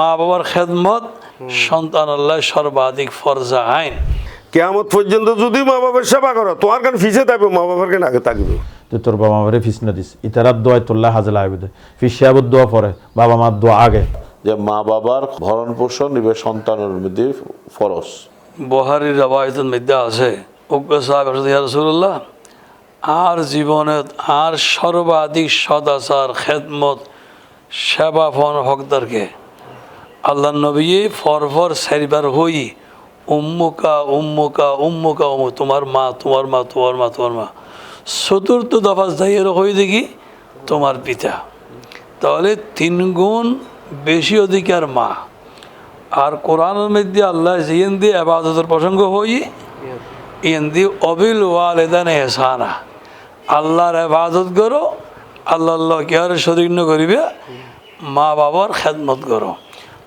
মা বাবার খেদমত সন্তান আল্লাহ সর্বাধিক ফরজা আইন। কেয়ামত পর্যন্ত যদি মা বাবার সেবা করো তোমার কান ফিসে থাকবে? মা বাবার কেন আগে থাকবে? তো তোর বাবা মারে ফিস না দিস। ইতারার দোয়ায় তোল্লা হাজলা আইবে ফিস সাহেবের দোয়া পরে বাবা মার দোয়া আগে। যে মা বাবার ভরণ পোষণ নিবে সন্তানের মধ্যে ফরস বহারির রবায়তের মধ্যে আছে উগ্র সাহেব রসুল্লাহ আর জীবনে আর সর্বাধিক সদাচার খেদমত সেবা ফন হকদারকে আল্লাহ নবী ফরফর সারিবার হই উম্মুকা উম্মুকা উম্মুকা, উম্মু, তোমার মা তোমার মা তোমার মা তোমার মা। চতুর্থ দফা যাইয়ের হই দেখি তোমার পিতা। তাহলে তিন গুণ বেশি অধিকার মা। আর কোরআনের মধ্যে আল্লাহ জিয়েন দিয়ে আবাদতের প্রসঙ্গ হই ইন দি অবিল ওয়ালেদান এহসানা। আল্লাহর আবাদত করো, আল্লাহ আল্লাহ কে শরীর করিবে মা বাবার খেদমত করো।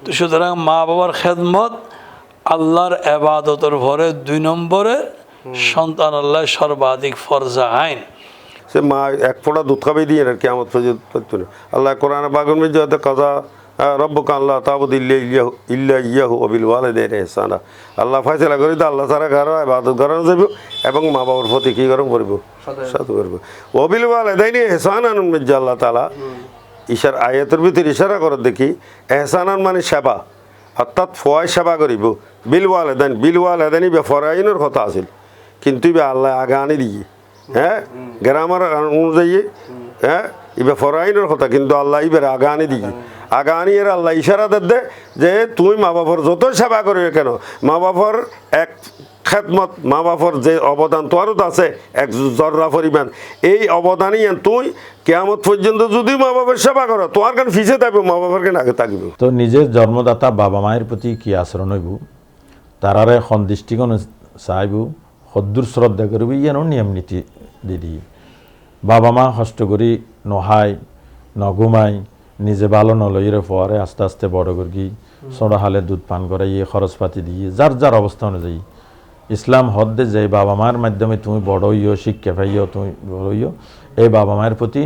তো সুতরাং মা বাবার খেদমত আল্লাহর আবাদতের ভরে দুই নম্বরে সন্তান আল্লাহ সর্বাধিক ফরজা আইন। সে মা এক ফোঁটা দুধ খাবে দিয়ে না কেয়ামত পর্যন্ত আল্লাহ কোরআন বাগন মধ্যে হয়তো কাজা রব্বক আল্লাহ তাবুদ ইল্লা ইয়াহু ইল্লা ইয়াহু অবিল ওয়ালিদাইন ইহসানা। আল্লাহ ফয়সালা করি তো আল্লাহ তারা ঘর ইবাদত করানো যাব এবং মা বাবার প্রতি কি গরম করব? সাথে করব। অবিল ওয়ালিদাইন ইহসানান মির্জা আল্লাহ তাআলা। ইশার আয়াতের ভিতরে ইশারা করে দেখি, এহসানান মানে সেবা। অর্থাৎ ফয় সেবা করিব। বিল ওয়ালিদাইন বিল ওয়ালিদাইন বে ফরাইনের কথা আছিল। কিন্তু ইবে আল্লাহ আগে আনি দিয়ে। হ্যাঁ? গ্রামার অনুযায়ী হ্যাঁ? ইবে ফরাইনের কথা, কিন্তু আল্লাহ ইবের আগে আনি দিয়ে। আগে আনি এর আল্লাহ ইশারা দে যে, তুই মা বাবার যত সেবা করবে কেন মা বাবার এক খেদমত মা বাবার যে অবদান তোরও তো আছে, এক জর্রা পরিমাণ। এই অবদানই তুই কেয়ামত পর্যন্ত যদি মা বাবার সেবা করো তোমার কান ফিসে থাকবে মা বাবার কেন আগে থাকবে। তো নিজের জন্মদাতা বাবা মায়ের প্রতি কি আচরণ হইব? তারারে এখন দৃষ্টিকোণ চাইব সদ্দূর শ্রদ্ধা করব ইয়ানো নিয়ম নীতি দিদি বাবা মা কষ্ট করি নহাই, নঘুমাই, নিজে ভালো নলইরে পরে আস্তে আস্তে বড় করি হালে দুধ পান করাইয়ে খরচপাতি দিয়ে যার যার অবস্থা অনুযায়ী। ইসলাম হদ্দে যে বাবা মায়ের মাধ্যমে তুমি বড় হইও, শিক্ষা পাইও, তুমি বড় হইও, এই বাবা মায়ের প্রতি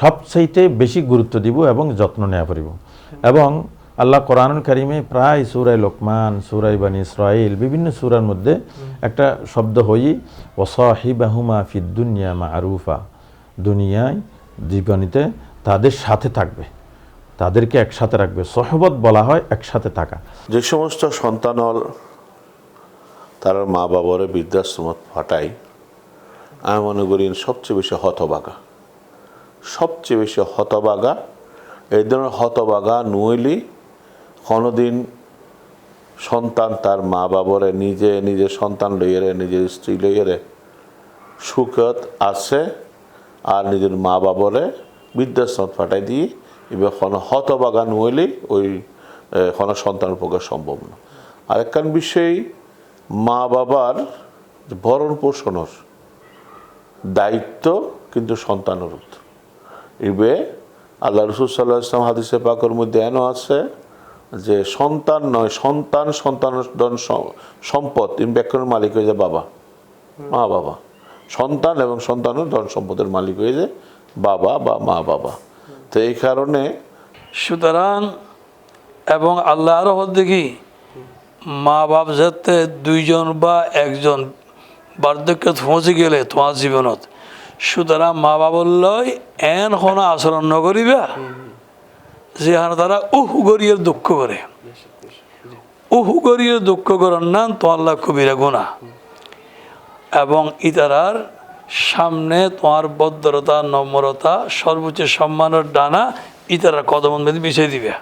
সবচাইতে বেশি গুরুত্ব দিব এবং যত্ন নেওয়া পড়িব। এবং আল্লাহ কোরআনুল কারিমে প্রায় সুরাই লোকমান সুরাই বানি ইসরাইল বিভিন্ন সুরার মধ্যে একটা শব্দ হই, ওসাহিবাহুমা ফিদ্দুনিয়া মা আরুফা দুনিয়ায় জীবনীতে তাদের সাথে থাকবে, তাদেরকে একসাথে রাখবে। সহবত বলা হয় একসাথে থাকা। যে সমস্ত সন্তানল তার মা বাবারে বৃদ্ধাশ্রমত ফাটাই আমি মনে করি সবচেয়ে বেশি হতবাগা। সবচেয়ে বেশি হতবাগা, এই ধরনের হতবাগা নইলি কোনোদিন সন্তান তার মা বাবারে, নিজে নিজের সন্তান লইয়ারে নিজের স্ত্রী লইয়ারে সুখত আছে আর নিজের মা বাবারে বৃদ্ধাশ্রম ফাটাই দিয়ে এবার কোনো হতবাগা নইলে ওই কোনো সন্তানের পক্ষে সম্ভব না। আর একখান বিষয় মা বাবার ভরণ পোষণের দায়িত্ব কিন্তু সন্তানের। ইবে আল্লাহ রসুল সাল্লাহ ইসলাম হাদিসে পাকের মধ্যে এনও আছে যে সন্তান নয়, সন্তান সন্তান সম্পদ। ইম ব্যাখ্যানের মালিক হয়ে যায় বাবা। মা বাবা। সন্তান এবং সন্তানের ধন সম্পদের মালিক হয়ে যায় বাবা বা মা বাবা। তো এই কারণে সুতরাং এবং আল্লাহ আরও দেখি মা বাপ যাতে দুইজন বা একজন বার্ধক্য পৌঁছে গেলে তোমার জীবনত। সুতরাং মা বাবল্লয় এন কোনো আচরণ নকরিবা যেখানে তারা উহ গরিয়ে দুঃখ করে। উহ গরিয়ে দুঃখ করার নাম তোমার কবিরা গুণা এবং ইতারার সামনে তোমার ভদ্রতা, নম্রতা, সর্বোচ্চ সম্মানের ডানা ইতারা কদম বিছিয়ে দিবে।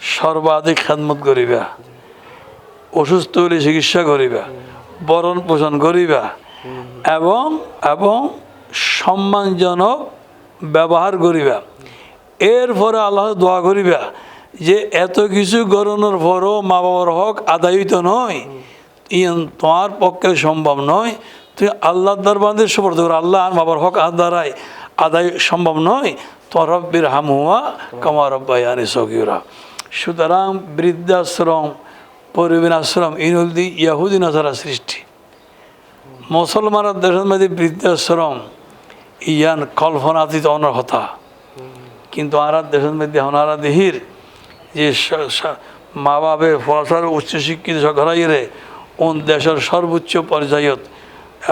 সর্বাধিক খেদমত করিবা। অসুস্থ হলে চিকিৎসা করিবা, বরণ পোষণ করিবা এবং এবং সম্মানজনক ব্যবহার করিবা। এরপরে আল্লাহ দোয়া করিবা যে এত কিছু গরণের পরও মা বাবার হক আদায়িত নয় ইন তোমার পক্ষে সম্ভব নয়। তুই আল্লাহ দরবারে সুপর্দ করো, আল্লাহ আর বাবার হক আদারাই আদায় সম্ভব নয়। তো রব্বির হামুয়া কামা রব্বায়ানি সকিরা সুতরাং বৃদ্ধাশ্রম পরিবীন আশ্রম ইনুলদি ইয়াহুদি নাসারা সৃষ্টি। মুসলমানের দেশের মধ্যে বৃদ্ধাশ্রম ইয়ান কল্পনাতীত অনর্হতা। কিন্তু আর দেশের মধ্যে হনারা দেহির যে মা বাপে পড়াশোনার উচ্চশিক্ষিত ঘরাইরে কোন দেশের সর্বোচ্চ পর্যায়ত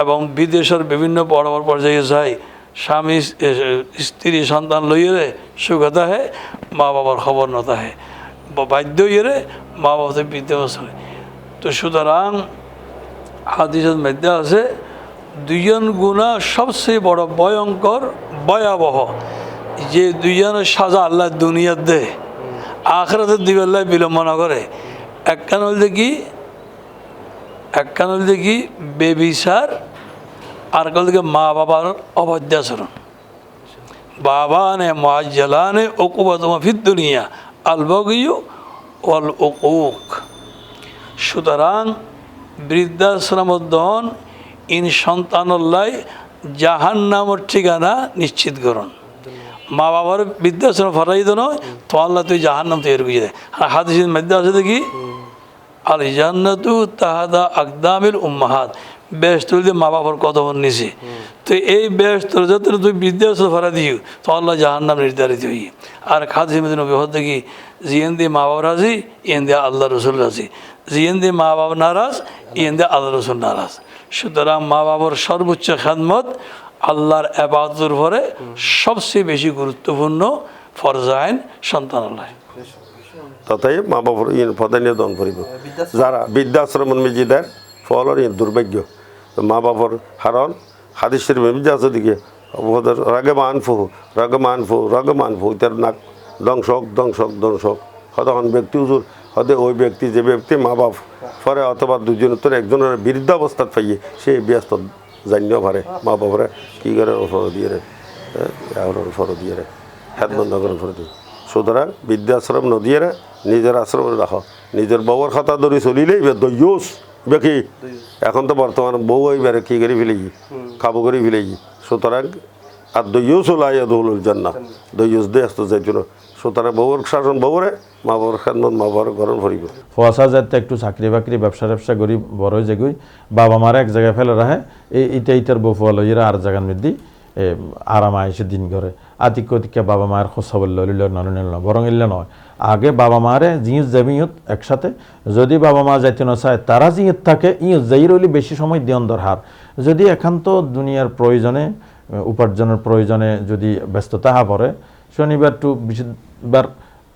এবং বিদেশের বিভিন্ন বড় বড় পর্যায়ে যায়, স্বামী স্ত্রী, সন্তান লইয়ে সুখতা হে মা বাবার খবর নতা হে বাধ্য ইয়ে মা বাবাতে বিদ্যাবস্থা তো সুতরাং হাদিসের মধ্যে আছে, দুইজন গুণা সবচেয়ে বড় ভয়ঙ্কর, ভয়াবহ। যে দুইজনের সাজা আল্লাহ দুনিয়ার দে আখরাতে বিলম্ব না করে। এক কান হল দেখি এক হল দেখি বেবিসার আর কাল দেখি মা বাবার অবাধ্যাচরণ। বাবা নে মাজ্জালা নে ওকুবা তোমা ফির দুনিয়া। আলবগিউ অল ওকুক সুতরাং বৃদ্ধাশ্রম দন ইন সন্তানল্লাই জাহান নামর ঠিকানা নিশ্চিত করুন। মা বাবার বৃদ্ধাশ্রম ফরাই তো নয় তো আল্লাহ তুই জাহান নাম তৈরি করে দেয়। আর হাদিসের মধ্যে আছে দেখি আল জান্নাতু তাহাদা আকদামিল উম্মাহাত। বেশ তুই মা বাবার কথা নিছে তো এই তোর যত তুই বৃদ্ধাশ্রম ফরা দিও, তো আল্লাহ জাহান নাম নির্ধারিত হই আর খাদি মদিন বিহত দেখি জিয়েন দিয়ে মা বাবা রাজি, ইয়েন দিয়ে আল্লাহ রসুল রাজি। জিয়েন দিয়ে মা বাবা নারাজ, ইয়েন দিয়ে আল্লাহ রসুল নারাজ। সুতরাং মা বাবার সর্বোচ্চ খেদমত আল্লাহর আবাদুর পরে সবচেয়ে বেশি গুরুত্বপূর্ণ ফরজাইন সন্তান আল্লাহ তথাই মা বাবার ইন প্রধানীয় দন করিব। যারা বৃদ্ধাশ্রম মেজিদার ফলর দুর্ভাগ্য। মা বাবার হারণ হাদিসের আছে দিকে। ওদের রাগে মানফু রাগে মানফু রাগে মানফু ইতার নাক দংশক দংশক দংশক হতখন ব্যক্তি উজুর হদে ওই ব্যক্তি, যে ব্যক্তি মা বাপ পরে অথবা দুজন তোর একজনের বৃদ্ধাবস্থাত পাইয়ে, সে ব্যস্ত জানিও পারে। মা বাবারে কী করে ফর দিয়ে রে? ফর দিয়ে রে। হাত বন্ধ করে ফর দিয়ে। সুতরাং বৃদ্ধাশ্রম নদীয়ে নিজের আশ্রম রাখো। নিজের বউর খাতা ধরে চলিলেই দৈয়ুস বেকি এখন তো বর্তমান বউ এইবারে কি করে ফেলেছি? খাব করে ফেলেছি। সুতরাং আর দৈয়ুস ওলাই দৌলুল জান্না দৈয়ুস দে আসতো যাই জন্য সুতরাং বউর শাসন বউরে মা বাবার খাদমত মা বাবার গরম ভরিব ফসা যাতে একটু চাকরি বাকরি ব্যবসা ব্যবসা করি বড় হয়ে যাগুই বাবা মারা এক জায়গায় ফেলে রাখে। এই ইটা ইটার বউ ফল ইরা আর জায়গার মধ্যে এ, আরাম আইসে দিন করে আতিক্য বাবা মায়ের খোসা বলল লিল নন নিল বরং ইল্লে নয়। আগে বাবা মারে জিনিস যাবি একসাথে। যদি বাবা মা যাইতে না চায়, তারা জিনিস থাকে, ইয়ত যাই রইলে বেশি সময় দিয়ন দরহার। যদি একান্ত দুনিয়ার প্রয়োজনে, উপার্জনের প্রয়োজনে যদি ব্যস্ততা হা পড়ে, শনিবার টু বৃহস্পতিবার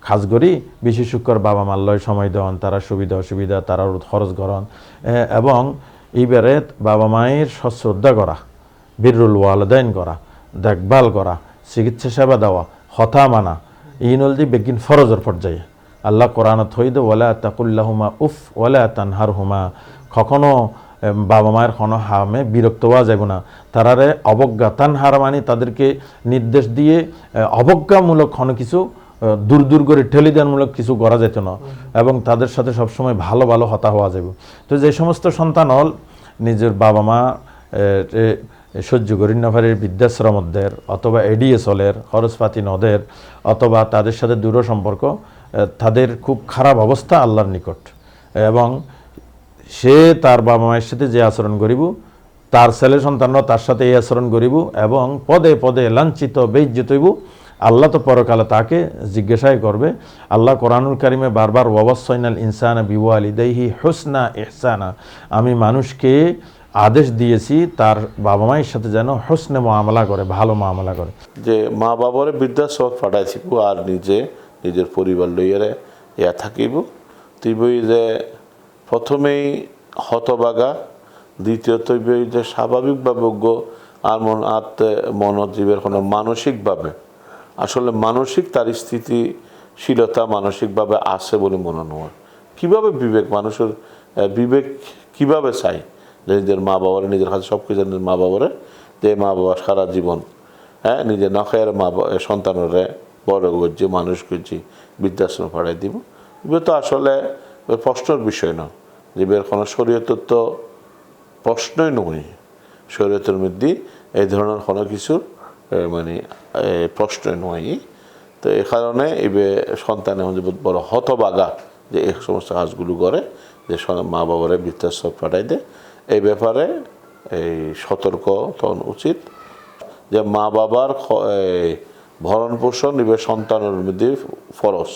খাস করি, বেশি শুক্র বাবা মাল্লয় সময় দেওয়ান, তারা সুবিধা অসুবিধা, তারা খরচ করন। এবং এইবারে বাবা মায়ের সশ্রদ্ধা করা, বীরুল ওয়ালদাইন করা, দেখভাল করা, চিকিৎসা সেবা দেওয়া, হতা মানা এই নলদি বেগিন ফরজর পর্যায়ে। আল্লাহ কোরআনত হইদ ওয়ালা তাকুল্লাহুমা উফ, ওয়ালা তানহার হুমা কখনো বাবা মায়ের কোনো হামে বিরক্ত হওয়া যাব না। তারারে অবজ্ঞা তানহার মানে তাদেরকে নির্দেশ দিয়ে অবজ্ঞামূলক কোনো কিছু দূর দূর করে ঠেলে দেওয়ানমূলক কিছু করা যেত না। এবং তাদের সাথে সবসময় ভালো ভালো হতা হওয়া যাবে তো যে সমস্ত সন্তান হল, নিজের বাবা মা সহ্য করি না পারে অথবা এডিএসলের খরচপাতি নদের, অথবা তাদের সাথে দূর সম্পর্ক তাদের খুব খারাপ অবস্থা আল্লাহর নিকট। এবং সে তার বাবা মায়ের সাথে যে আচরণ করিব, তার ছেলে সন্তানরা তার সাথে এই আচরণ করিব এবং পদে পদে লাঞ্ছিত বেজ্জিত হইব। আল্লাহ তো পরকালে তাকে জিজ্ঞাসাই করবে, আল্লাহ কোরআনুল কারিমে বারবার ওয়াবাসাইনাল ইনসানা বিওয়ালিদাইহি হুসনা ইহসানা। আমি মানুষকে আদেশ দিয়েছি, তার বাবা মায়ের সাথে যেন হোসনে মামলা করে, ভালো মামলা করে। যে মা বাবারে বৃদ্ধাশ্রম পাঠাইছিব আর নিজে, নিজের পরিবার লইয়ারে ইয়া থাকিব। তুই যে প্রথমেই হতবাগা দ্বিতীয়ত যে স্বাভাবিকভাবে আর মন আত্মে মনোজীবের কোনো মানসিকভাবে। আসলে মানসিক তার স্থিতিশীলতা মানসিকভাবে আছে বলে মনে নয় কীভাবে বিবেক, মানুষের বিবেক কীভাবে চাই? যে নিজের মা বাবারে নিজের হাতে সব কিছু নিজের মা বাবারে যে মা বাবা সারা জীবন হ্যাঁ নিজের নখের মা সন্তানরে বড় করছি মানুষ করছি বৃদ্ধাশ্রম পাঠাই দিব। এগুলো তো আসলে প্রশ্নের বিষয় না। যে বের কোনো শরীয়তের তো প্রশ্নই নয়। শরীয়তের মধ্যে এই ধরনের কোনো কিছুর মানে এ, প্রশ্নই নয়। তো এই কারণে এই বে- সন্তানের মধ্যে বহুত বড় হতবাগা যে এই সমস্ত কাজগুলো করে যে মা বাবারে বৃদ্ধাশ্রম পাঠাই দেয় এই ব্যাপারে এই সতর্ক তখন উচিত যে মা বাবার ভরণ পোষণ এবার সন্তানের মধ্যে ফরস।